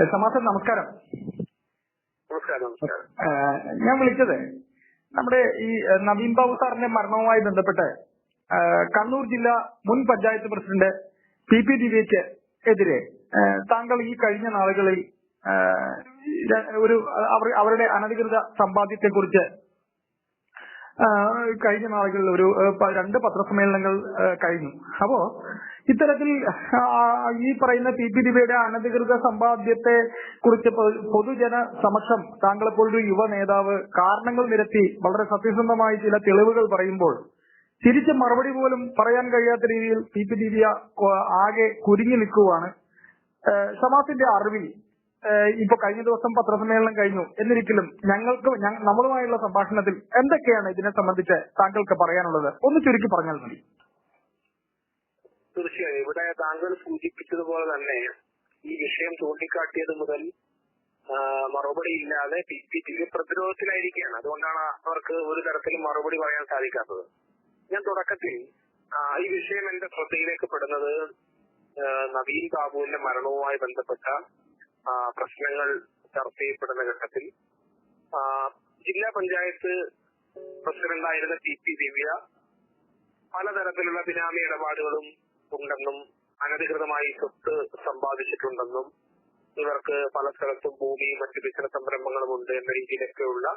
സമാസൻ നമസ്കാരം. ഞാൻ വിളിച്ചത് നമ്മുടെ ഈ നവീൻ ബാബു സാറിന്റെ മരണവുമായി ബന്ധപ്പെട്ട് കണ്ണൂർ ജില്ലാ മുൻ പഞ്ചായത്ത് പ്രസിഡന്റ് പി പി ദിവ്യയ്ക്ക് എതിരെ താങ്കൾ ഈ കഴിഞ്ഞ നാളുകളിൽ ഒരു അവരുടെ അനധികൃത സമ്പാദ്യത്തെക്കുറിച്ച് കുറിച്ച് കഴിഞ്ഞ നാളുകളിൽ ഒരു രണ്ട് പത്രസമ്മേളനങ്ങൾ കഴിഞ്ഞു. അപ്പോ ഇത്തരത്തിൽ ഈ പറയുന്ന പി പി ദിവ്യയുടെ അനധികൃത സമ്പാദ്യത്തെ കുറിച്ച് പൊതുജന സമക്ഷം താങ്കളെപ്പോലൊരു യുവ നേതാവ് കാരണങ്ങൾ നിരത്തി വളരെ സത്യസന്ധമായി ചില തെളിവുകൾ പറയുമ്പോൾ തിരിച്ച് മറുപടി പോലും പറയാൻ കഴിയാത്ത രീതിയിൽ പി പി ദിവ്യ ആകെ കുരുങ്ങി നിൽക്കുവാണ്. ഷമാസിന്റെ അറിവിൽ ഇപ്പൊ കഴിഞ്ഞ ദിവസം പത്രസമ്മേളനം കഴിഞ്ഞു. എന്നിരിക്കലും ഞങ്ങൾക്ക് നമ്മളുമായുള്ള സംഭാഷണത്തിൽ എന്തൊക്കെയാണ് ഇതിനെ സംബന്ധിച്ച് താങ്കൾക്ക് പറയാനുള്ളത്? ഒന്ന് ചുരുക്കി പറഞ്ഞാൽ മതി. തീർച്ചയായും. ഇവിടെ താങ്കൾ സൂചിപ്പിച്ചതുപോലെ തന്നെ ഈ വിഷയം ചൂണ്ടിക്കാട്ടിയത് മുതൽ മറുപടി ഇല്ലാതെ പി പി ടി വി പ്രതിരോധത്തിലായിരിക്കുകയാണ്. അതുകൊണ്ടാണ് അവർക്ക് ഒരു തരത്തിലും മറുപടി പറയാൻ സാധിക്കാത്തത്. ഞാൻ തുടക്കത്തിൽ ഈ വിഷയം എന്റെ ശ്രദ്ധയിലേക്ക് പെടുന്നത് നവീൻ ബാബുവിന്റെ മരണവുമായി ബന്ധപ്പെട്ട പ്രശ്നങ്ങൾ ചർച്ച ചെയ്യപ്പെടുന്ന ഘട്ടത്തിൽ ജില്ലാ പഞ്ചായത്ത് പ്രസിഡന്റായിരുന്ന ടി പി ദിവ്യ പലതരത്തിലുള്ള ബിനാമി ഇടപാടുകളും ഉണ്ടെന്നും അനധികൃതമായി സ്വത്ത് സമ്പാദിച്ചിട്ടുണ്ടെന്നും ഇവർക്ക് പല സ്ഥലത്തും ഭൂമിയും മറ്റു ബിസിനസ് സംരംഭങ്ങളും ഉണ്ട് എന്ന രീതിയിലൊക്കെയുള്ള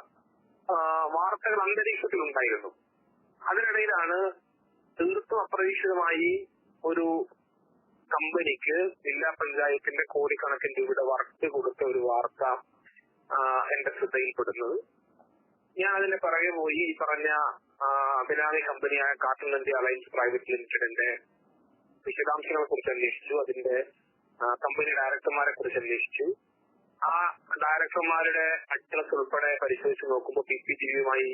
വാർത്തകൾ വാർത്തകൾ അന്തരീക്ഷത്തിലുണ്ടായിരുന്നു അതിനിടയിലാണ് തീർത്തും അപ്രതീക്ഷിതമായി ഒരു കമ്പനിക്ക് ജില്ലാ പഞ്ചായത്തിന്റെ കോടിക്കണക്കിന് രൂപയുടെ വർക്ക് കൊടുത്ത ഒരു വാർത്ത എന്റെ ശ്രദ്ധയിൽപ്പെടുന്നത്. ഞാൻ അതിനെ പറയുമ്പോയി പോയി ഈ പറഞ്ഞ ബിനാമി കമ്പനിയായ കാട്ടൻ ഇന്ത്യ അലയൻസ് പ്രൈവറ്റ് ലിമിറ്റഡിന്റെ വിശദാംശങ്ങളെ കുറിച്ച് അന്വേഷിച്ചു. അതിന്റെ കമ്പനി ഡയറക്ടർമാരെ കുറിച്ച് അന്വേഷിച്ചു. ആ ഡയറക്ടർമാരുടെ അഡ്രസ് ഉൾപ്പെടെ പരിശോധിച്ച് നോക്കുമ്പോൾ പി പി ടിവിയുമായി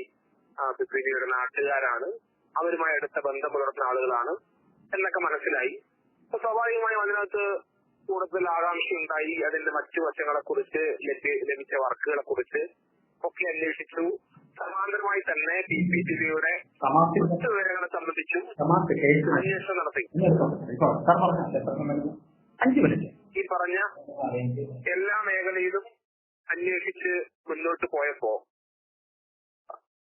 പി പി ടിവിയുടെ നാട്ടുകാരാണ്. അവരുമായി അടുത്ത ബന്ധം പുലർത്തുന്ന ആളുകളാണ് എന്നൊക്കെ മനസ്സിലായി. അപ്പൊ സ്വാഭാവികമായും അതിനകത്ത് കൂടുതൽ ആകാംക്ഷയുണ്ടായി. അതിന്റെ മറ്റു വശങ്ങളെ കുറിച്ച് ലഭിച്ച വർക്കുകളെ കുറിച്ച് ഒക്കെ അന്വേഷിച്ചു. സമാന്തരമായി തന്നെ ഡി പി മറ്റു വിവരങ്ങളെ സംബന്ധിച്ചും അന്വേഷണം നടത്തി. ഈ പറഞ്ഞ എല്ലാ മേഖലയിലും അന്വേഷിച്ച് മുന്നോട്ട് പോയപ്പോ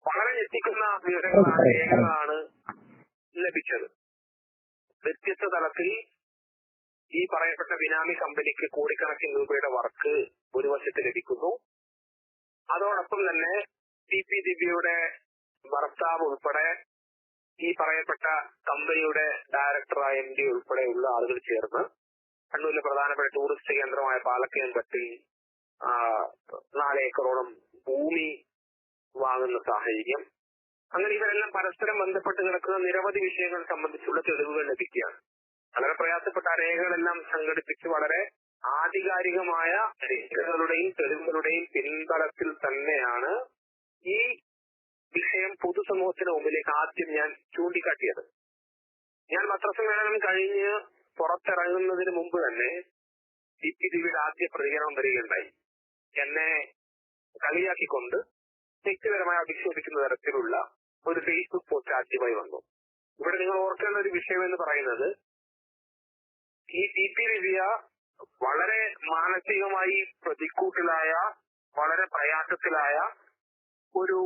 വളരെ ഞെട്ടിക്കുന്ന വിവരങ്ങളാണ് രേഖകളാണ് ലഭിച്ചത്. വ്യത്യസ്ത തലത്തിൽ ഈ പറയപ്പെട്ട ബിനാമി കമ്പനിക്ക് കോടിക്കണക്കിന് രൂപയുടെ വർക്ക് ഒരു വശത്ത് ലഭിക്കുന്നു. അതോടൊപ്പം തന്നെ ടി പി ദിവ്യയുടെ ഭർത്താവ് ഉൾപ്പെടെ ഈ പറയപ്പെട്ട കമ്പനിയുടെ ഡയറക്ടറായ എം ഡി ഉൾപ്പെടെയുള്ള ആളുകൾ ചേർന്ന് കണ്ണൂരിലെ പ്രധാനപ്പെട്ട ടൂറിസ്റ്റ് കേന്ദ്രമായ പാലക്കയംപട്ടിൽ ആ, നാല് ഏക്കറോളം ഭൂമി വാങ്ങുന്ന സാഹചര്യം. അങ്ങനെ ഇവരെല്ലാം പരസ്പരം ബന്ധപ്പെട്ട് കിടക്കുന്ന നിരവധി വിഷയങ്ങൾ സംബന്ധിച്ചുള്ള തെളിവുകൾ ലഭിക്കുകയാണ്. വളരെ പ്രയാസപ്പെട്ട രേഖകളെല്ലാം സംഘടിപ്പിച്ച് വളരെ ആധികാരികമായ രേഖകളുടെയും തെളിവുകളുടെയും പിൻബലത്തിൽ തന്നെയാണ് ഈ വിഷയം പൊതുസമൂഹത്തിന് മുമ്പിലേക്ക് ആദ്യം ഞാൻ ചൂണ്ടിക്കാട്ടിയത്. ഞാൻ പത്രസമ്മേളനം കഴിഞ്ഞ് പുറത്തിറങ്ങുന്നതിന് മുമ്പ് തന്നെ ടിവിയുടെ ആദ്യ പ്രതികരണം വരികയുണ്ടായി എന്നെ കളിയാക്കിക്കൊണ്ട് വ്യക്തിപരമായി അധിക്ഷേപിക്കുന്ന തരത്തിലുള്ള ഒരു ഫേസ്ബുക്ക് പോസ്റ്റ് ആദ്യമായി വന്നു. ഇവിടെ നിങ്ങൾ ഓർക്കേണ്ട ഒരു വിഷയം എന്ന് പറയുന്നത് ഈ ടി പി ദിവ്യ വളരെ മാനസികമായി പ്രതിക്കൂട്ടിലായ വളരെ പ്രയാസത്തിലായ ഒരു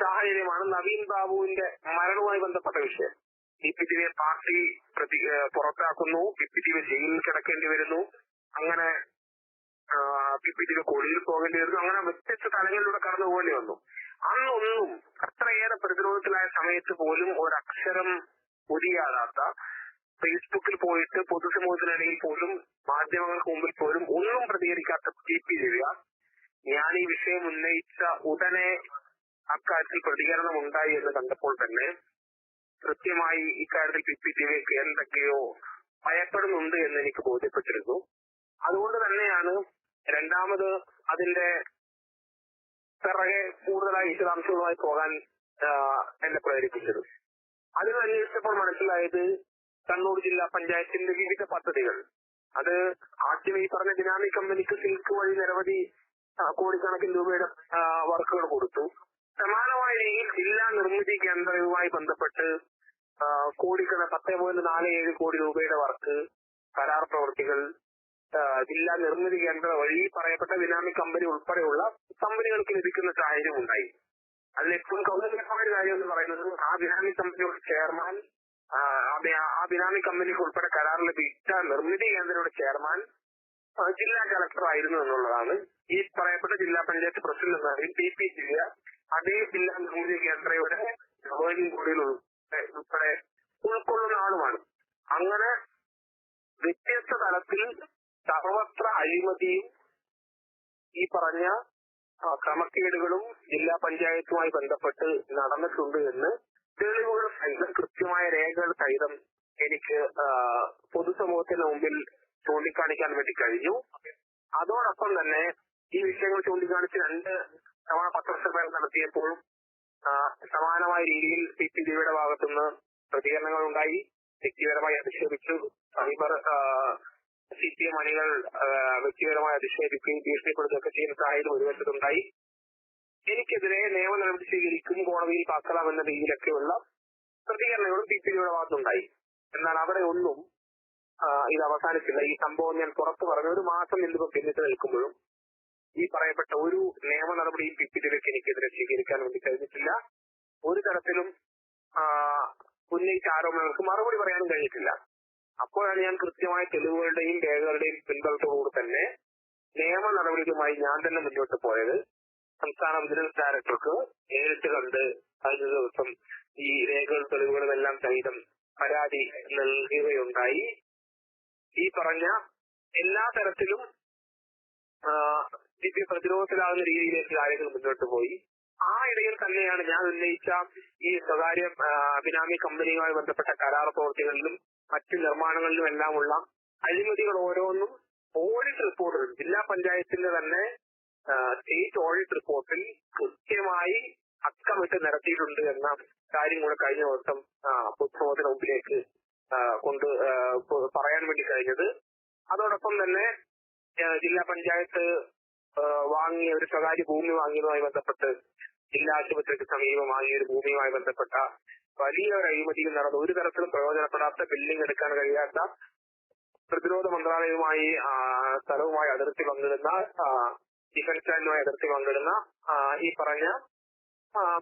സാഹചര്യമാണ് നവീൻ ബാബുവിന്റെ മരണവുമായി ബന്ധപ്പെട്ട വിഷയം. ടിവിയെ പാർട്ടി പ്രതി പുറത്താക്കുന്നു. ടിവി ജയിലിൽ കിടക്കേണ്ടി വരുന്നു. അങ്ങനെ ടിവി കൊടിയിൽ പോകേണ്ടി വരുന്നു. അങ്ങനെ വ്യത്യസ്ത തലങ്ങളിലൂടെ കടന്നു പോകേണ്ടി വന്നു. അന്നൊന്നും അത്രയേറെ പ്രതിരോധത്തിലായ സമയത്ത് പോലും ഒരക്ഷരം ഒരിയാതാത്ത ഫേസ്ബുക്കിൽ പോയിട്ട് പൊതുസമൂഹത്തിനിടയിൽ പോലും മാധ്യമങ്ങൾക്ക് മുമ്പിൽ പോലും ഒന്നും പ്രതികരിക്കാത്ത ടി പി ഞാൻ ഈ വിഷയം ഉന്നയിച്ച ഉടനെ അക്കാര്യത്തിൽ പ്രതികരണം ഉണ്ടായി എന്ന് കണ്ടപ്പോൾ തന്നെ കൃത്യമായി ഇക്കാര്യത്തിൽ പി പി ടി വിക്ക് എന്തൊക്കെയോ ഭയപ്പെടുന്നുണ്ട് എന്ന് എനിക്ക് ബോധ്യപ്പെട്ടിരുന്നു. അതുകൊണ്ട് തന്നെയാണ് രണ്ടാമത് അതിന്റെ പിറകെ കൂടുതലായി വിശദാംശങ്ങളുമായി പോകാൻ എന്നെ പ്രേരിപ്പിച്ചത്. അതിൽ അന്വേഷിച്ചപ്പോൾ മനസ്സിലായത് കണ്ണൂർ ജില്ലാ പഞ്ചായത്തിന്റെ വിവിധ പദ്ധതികൾ. അത് ആദ്യം ഈ പറഞ്ഞ ഡിനാമിക് കമ്പനിക്ക് സിൽക്ക് വഴി നിരവധി കോടിക്കണക്കിന് രൂപയുടെ വർക്കുകൾ കൊടുത്തു. സമാനമായ രീതിയിൽ ജില്ലാ നിർമ്മിതി കേന്ദ്രവുമായി ബന്ധപ്പെട്ട് കോടിക്കണ പത്ത് പോയിന്റ് നാല് ഏഴ് കോടി രൂപയുടെ വർക്ക് കരാർ പ്രവൃത്തികൾ ആ, ജില്ലാ നിർമ്മിതി കേന്ദ്ര വഴി പറയപ്പെട്ട ബിനാമി കമ്പനി ഉൾപ്പെടെയുള്ള കമ്പനികൾക്ക് ലഭിക്കുന്ന സാഹചര്യം ഉണ്ടായി. അതിൽ ഏറ്റവും കൗതുകമായ കാര്യം എന്ന് പറയുന്നത് ആ ബിനാമി കമ്പനിയുടെ ചെയർമാൻ ആ, ബിനാമി കമ്പനിക്ക് ഉൾപ്പെടെ കരാർ ലഭിച്ച നിർമ്മിതി കേന്ദ്രയുടെ ചെയർമാൻ ജില്ലാ കളക്ടർ ആയിരുന്നു എന്നുള്ളതാണ് ഈ പറയപ്പെട്ട ജില്ലാ പഞ്ചായത്ത് പ്രസിഡന്റ് പി പി ജില്ല അതേ ജില്ലാ നിർമ്മിതി കേന്ദ്രയുടെ ഗവേണിംഗ് ബോർഡിൽ ഉൾപ്പെടെ ഉൾക്കൊള്ളുന്ന ആളുമാണ്. അങ്ങനെ വ്യത്യസ്ത തലത്തിൽ സർവത്ര അഴിമതിയും ഈ പറഞ്ഞ ക്രമക്കേടുകളും ജില്ലാ പഞ്ചായത്തുമായി ബന്ധപ്പെട്ട് നടന്നിട്ടുണ്ട് എന്ന് തെളിവുകൾ സഹിതം കൃത്യമായ രേഖകൾ സഹിതം എനിക്ക് പൊതുസമൂഹത്തിന് മുമ്പിൽ ചൂണ്ടിക്കാണിക്കാൻ വേണ്ടി കഴിഞ്ഞു. അതോടൊപ്പം തന്നെ ഈ വിഷയങ്ങൾ ചൂണ്ടിക്കാണിച്ച് രണ്ട് തവണ പത്രസമ്മേളനം നടത്തിയപ്പോഴും സമാനമായ രീതിയിൽ സി പി ഡിയുടെ ഭാഗത്തുനിന്ന് പ്രതികരണങ്ങൾ ഉണ്ടായി. വ്യക്തിപരമായി അധിക്ഷേപിച്ചു. സൈബർ സി പി എം അണികൾ വ്യക്തിപരമായി അധിക്ഷേപിക്കുകയും ഭീഷണിപ്പെടുത്തുകയൊക്കെ ചെയ്യുന്ന സാഹചര്യം ഒരു വശത്തുണ്ടായി. എനിക്കെതിരെ നിയമ നടപടി സ്വീകരിക്കും കോടതിയിൽ പാക്കലാം എന്ന രീതിയിലൊക്കെയുള്ള പ്രതികരണങ്ങളും സി പി ഡിയുടെ ഭാഗത്തുണ്ടായി. എന്നാൽ അവിടെ ഒന്നും ഇത് അവസാനിച്ചില്ല. ഈ സംഭവം ഞാൻ പുറത്തു പറഞ്ഞു. ഒരു മാസം എന്നിവ പിന്നിട്ട് നിൽക്കുമ്പോഴും ഈ പറയപ്പെട്ട ഒരു നിയമ നടപടിയും പി പി എനിക്കെതിരെ സ്വീകരിക്കാൻ വേണ്ടി കഴിഞ്ഞിട്ടില്ല. ഒരു തരത്തിലും ഉന്നയിച്ച ആരോപണങ്ങൾക്ക് മറുപടി പറയാനും കഴിഞ്ഞിട്ടില്ല. അപ്പോഴാണ് ഞാൻ കൃത്യമായ തെളിവുകളുടെയും രേഖകളുടെയും പിൻബലത്തോടുകൂടി തന്നെ നിയമ നടപടികളുമായി ഞാൻ തന്നെ മുന്നോട്ട് പോയത്. സംസ്ഥാന വിജിലൻസ് ഡയറക്ടർക്ക് നേരിട്ട് കണ്ട് കഴിഞ്ഞ ദിവസം ഈ രേഖകളും തെളിവുകളും എല്ലാം സഹിതം പരാതി നൽകുകയുണ്ടായി ഈ പറഞ്ഞ എല്ലാ തരത്തിലും പി പ്രതിരോധത്തിലാകുന്ന രീതിയിലേക്ക് കാര്യങ്ങൾ മുന്നോട്ട് പോയി. ആ ഇടയിൽ തന്നെയാണ് ഞാൻ ഉന്നയിച്ച ഈ സ്വകാര്യ അഭിനാമി കമ്പനിയുമായി ബന്ധപ്പെട്ട കരാർ പ്രവർത്തികളിലും മറ്റു നിർമ്മാണങ്ങളിലും എല്ലാമുള്ള അഴിമതികൾ ഓരോന്നും ഓഡിറ്റ് റിപ്പോർട്ടിൽ ജില്ലാ പഞ്ചായത്തിന്റെ തന്നെ സ്റ്റേറ്റ് ഓഡിറ്റ് റിപ്പോർട്ടിൽ കൃത്യമായി അക്കമിട്ട് നിരത്തിയിട്ടുണ്ട് എന്ന കാര്യം കൂടെ കഴിഞ്ഞ ദിവസം പൊതുസമൂഹത്തിന് മുമ്പിലേക്ക് കൊണ്ട് പറയാൻ വേണ്ടി കഴിഞ്ഞത്. അതോടൊപ്പം തന്നെ ജില്ലാ പഞ്ചായത്ത് വാങ്ങിയ ഒരു സ്വകാര്യ ഭൂമി വാങ്ങിയതുമായി ബന്ധപ്പെട്ട് ജില്ലാ ആശുപത്രിക്ക് സമീപം വാങ്ങിയ ഒരു ഭൂമിയുമായി ബന്ധപ്പെട്ട വലിയ ഒരു അഴിമതിയിൽ നടന്ന ഒരു തരത്തിലും പ്രയോജനപ്പെടാത്ത ബിൽഡിംഗ് എടുക്കാൻ കഴിയാത്ത പ്രതിരോധ മന്ത്രാലയവുമായി സ്ഥലവുമായി അതിർത്തി പങ്കിടുന്ന ഡിഫൻസ് ലാൻഡുമായി അതിർത്തി പങ്കിടുന്ന ഈ പറഞ്ഞ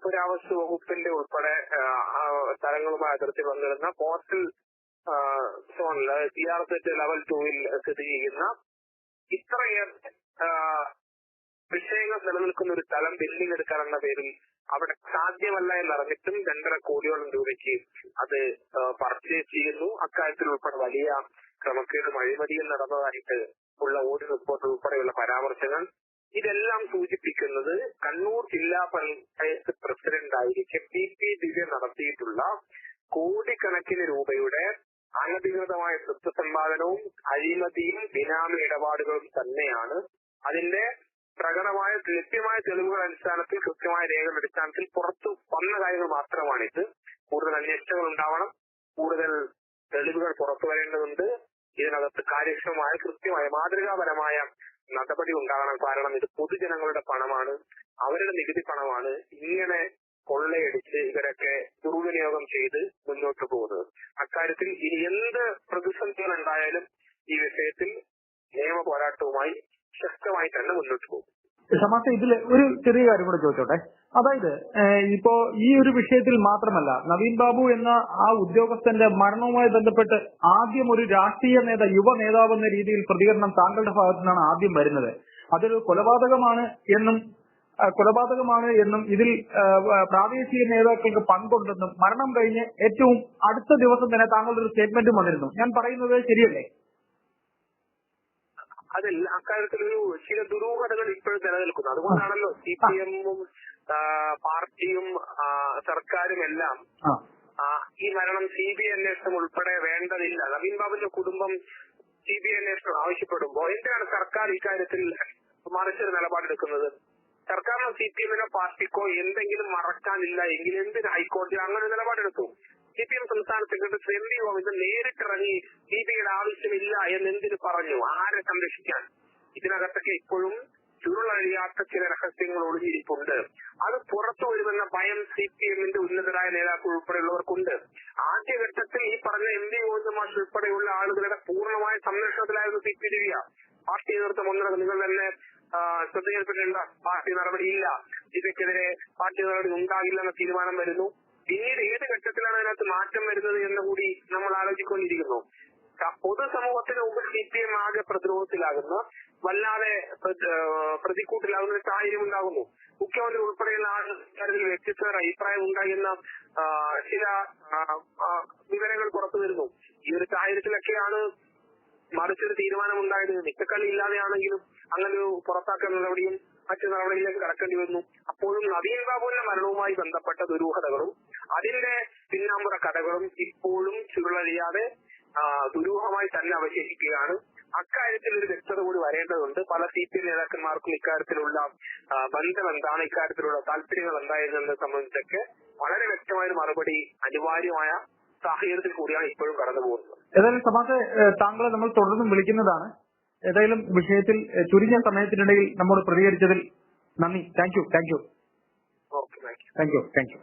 പുരാവസ്തു വകുപ്പിന്റെ ഉൾപ്പെടെ സ്ഥലങ്ങളുമായി അതിർത്തി പങ്കിടുന്ന ആ, സോണിൽ സി ആർ സെറ്റ് ലെവൽ ടൂവിൽ സ്ഥിതി ചെയ്യുന്ന ഇത്രയേറെ വിഷയങ്ങൾ നിലനിൽക്കുന്ന ഒരു സ്ഥലം ബിൽഡിംഗ് എടുക്കാനെന്ന പേരിൽ അവിടെ സാധ്യമല്ല എന്നറിഞ്ഞിട്ടും രണ്ടര കോടിയോളം രൂപയ്ക്ക് അത് പർച്ചേസ് ചെയ്യുന്നു. അക്കാര്യത്തിൽ ഉൾപ്പെടെ വലിയ ക്രമക്കേട് അഴിമതിയും നടന്നതായിട്ട് ഉള്ള ഓഡിറ്റ് റിപ്പോർട്ട് ഉൾപ്പെടെയുള്ള പരാമർശങ്ങൾ. ഇതെല്ലാം സൂചിപ്പിക്കുന്നത് കണ്ണൂർ ജില്ലാ പഞ്ചായത്ത് പ്രസിഡന്റ് ആയിരിക്കെ. പി. പി. ദിവ്യ നടത്തിയിട്ടുള്ള കോടിക്കണക്കിന് രൂപയുടെ അനധികൃതമായ സ്വത്ത് സമ്പാദനവും അഴിമതിയും ബിനാമി ഇടപാടുകളും തന്നെയാണ് അതിന്റെ പ്രകടമായ ലഭ്യമായ തെളിവുകൾ അടിസ്ഥാനത്തിൽ കൃത്യമായ രേഖകളുടെ അടിസ്ഥാനത്തിൽ പുറത്തു വന്ന കാര്യങ്ങൾ മാത്രമാണിത് കൂടുതൽ അന്വേഷണങ്ങൾ ഉണ്ടാവണം. കൂടുതൽ തെളിവുകൾ പുറത്തു വരേണ്ടതുണ്ട്. ഇതിനകത്ത് കാര്യക്ഷമമായ കൃത്യമായ മാതൃകാപരമായ നടപടി ഉണ്ടാകണം. കാരണം ഇത് പൊതുജനങ്ങളുടെ പണമാണ്. അവരുടെ നികുതി പണമാണ് ഇങ്ങനെ കൊള്ളയടിച്ച് ഇവരൊക്കെ ദുർവിനിയോഗം ചെയ്ത് മുന്നോട്ട് പോകുന്നത്. അക്കാര്യത്തിൽ ഇനി എന്ത് പ്രതിസന്ധികൾ ഉണ്ടായാലും ഈ വിഷയത്തിൽ നിയമ പോരാട്ടവുമായി ശക്തമായി തന്നെ മുന്നോട്ട് പോകും. ഷമാസ ഇതിൽ ഒരു ചെറിയ കാര്യം കൂടെ ചോദിച്ചോട്ടെ? അതായത് ഇപ്പോ ഈ ഒരു വിഷയത്തിൽ മാത്രമല്ല നവീൻ ബാബു എന്ന ആ ഉദ്യോഗസ്ഥന്റെ മരണവുമായി ബന്ധപ്പെട്ട് ആദ്യം ഒരു രാഷ്ട്രീയ നേതാ യുവ നേതാവ് എന്ന രീതിയിൽ പ്രതികരണം താങ്കളുടെ ഭാഗത്തു നിന്നാണ് ആദ്യം വരുന്നത്. അതൊരു കൊലപാതകമാണ് എന്നും കൊലപാതകമാണ് എന്നും ഇതിൽ പ്രാദേശിക നേതാക്കൾക്ക് പങ്കുണ്ടെന്നും മരണം കഴിഞ്ഞ് ഏറ്റവും അടുത്ത ദിവസം തന്നെ താങ്കളുടെ ഒരു സ്റ്റേറ്റ്മെന്റും വന്നിരുന്നു. ഞാൻ പറയുന്നത് ശരിയല്ലേ? അതിൽ അക്കാര്യത്തിലൊരു ചില ദുരൂഹതകൾ ഇപ്പോഴും നിലനിൽക്കുന്നു. അതുകൊണ്ടാണല്ലോ സി പി എമ്മും പാർട്ടിയും സർക്കാരും എല്ലാം ഈ മരണം സി ബി ഐ അന്വേഷണം ഉൾപ്പെടെ വേണ്ടതില്ല. നവീൻ ബാബുവിന്റെ കുടുംബം സി ബി ഐ അന്വേഷണം ആവശ്യപ്പെടുമ്പോൾ എന്തിനാണ് സർക്കാർ ഇക്കാര്യത്തിൽ മറിച്ചൊരു നിലപാടെടുക്കുന്നത് സർക്കാരിനോ സി പി എമ്മിനോ പാർട്ടിക്കോ എന്തെങ്കിലും മറക്കാനില്ല എങ്കിൽ എന്തിന് ഹൈക്കോടതി അങ്ങനെ ഒരു നിലപാടെടുത്തു? സി പി എം സംസ്ഥാന സെക്രട്ടറി എം വി ഗോവിന്ദൻ നേരിട്ടിറങ്ങി ഐയുടെ ആവശ്യമില്ല എന്ന് എന്തിനു പറഞ്ഞു? ആരെ സംരക്ഷിക്കാൻ? ഇതിനകത്തൊക്കെ ഇപ്പോഴും ചുരുളഴിയാത്ത ചില രഹസ്യങ്ങൾ ഒളിഞ്ഞിരിപ്പുണ്ട്. അത് പുറത്തു വരുമെന്ന ഭയം സി പി എമ്മിന്റെ ഉന്നതരായ നേതാക്കൾ ഉൾപ്പെടെയുള്ളവർക്കുണ്ട്. ആദ്യഘട്ടത്തിൽ ഈ പറഞ്ഞ എം വി ഗോവിന്ദമാഷ് ഉൾപ്പെടെയുള്ള ആളുകളുടെ പൂർണമായ സംരക്ഷണത്തിലായിരുന്നു സി പി ദിവ്യ പാർട്ടി നേതൃത്വം ഒന്നിടത്ത് നിങ്ങൾ തന്നെ ശ്രദ്ധ ശ്രദ്ധയിൽപ്പെടേണ്ട പാർട്ടി നടപടിയില്ല. ഇവയ്ക്കെതിരെ പാർട്ടി നടപടി ഉണ്ടാകില്ലെന്ന തീരുമാനം വരുന്നു. പിന്നീട് ഏത് ഘട്ടത്തിലാണ് അതിനകത്ത് മാറ്റം വരുന്നത് എന്ന് കൂടി നമ്മൾ ആലോചിക്കൊണ്ടിരിക്കുന്നു പൊതുസമൂഹത്തിന് മുമ്പിൽ സി പി എം ആകെ പ്രതിരോധത്തിലാകുന്നു. വല്ലാതെ പ്രതിക്കൂട്ടിലാകുന്ന ഒരു സാഹചര്യം ഉണ്ടാകുന്നു. മുഖ്യമന്ത്രി ഉൾപ്പെടെയുള്ള ആളുകൾ ഇക്കാര്യത്തിൽ വ്യത്യസ്ത അഭിപ്രായം ഉണ്ടാകുന്ന ചില വിവരങ്ങൾ പുറത്തു വരുന്നു. ഈ ഒരു സാഹചര്യത്തിലൊക്കെയാണ് മറിച്ചൊരു തീരുമാനം ഉണ്ടായത് നിക്കക്കള്ളി ഇല്ലാതെയാണെങ്കിലും അങ്ങനെ ഒരു പുറത്താക്കൽ നടപടിയും മറ്റു നടപടിയിലേക്ക് കടക്കേണ്ടി വന്നു. അപ്പോഴും നവീൻ ബാബുവിന്റെ മരണവുമായി ബന്ധപ്പെട്ട ദുരൂഹതകളും അതിന്റെ പിന്നാമ്പുറ കഥകളും ഇപ്പോഴും ചുരുളഴിയാതെ ദുരൂഹമായി തന്നെ അവശേഷിക്കുകയാണ്. അക്കാര്യത്തിൽ ഒരു വ്യക്തത കൂടി വരേണ്ടതുണ്ട്. പല സി പി എം നേതാക്കന്മാർക്കും ഇക്കാര്യത്തിലുള്ള ബന്ധം എന്താണ് ഇക്കാര്യത്തിലുള്ള താല്പര്യങ്ങൾ എന്തായിരുന്നത് സംബന്ധിച്ചൊക്കെ വളരെ വ്യക്തമായ ഒരു മറുപടി അനിവാര്യമായ സാഹചര്യത്തിൽ കൂടിയാണ് ഇപ്പോഴും കടന്നു പോകുന്നത്. ഏതായാലും സമാജ് താങ്കളെ നമ്മൾ തുടർന്നും വിളിക്കുന്നതാണ്. ഏതായാലും വിഷയത്തിൽ ചുരുങ്ങിയ സമയത്തിനിടയിൽ നമ്മോട് പ്രതികരിച്ചതിൽ നന്ദി. Thank you thank you. Okay thank you. Thank you thank you.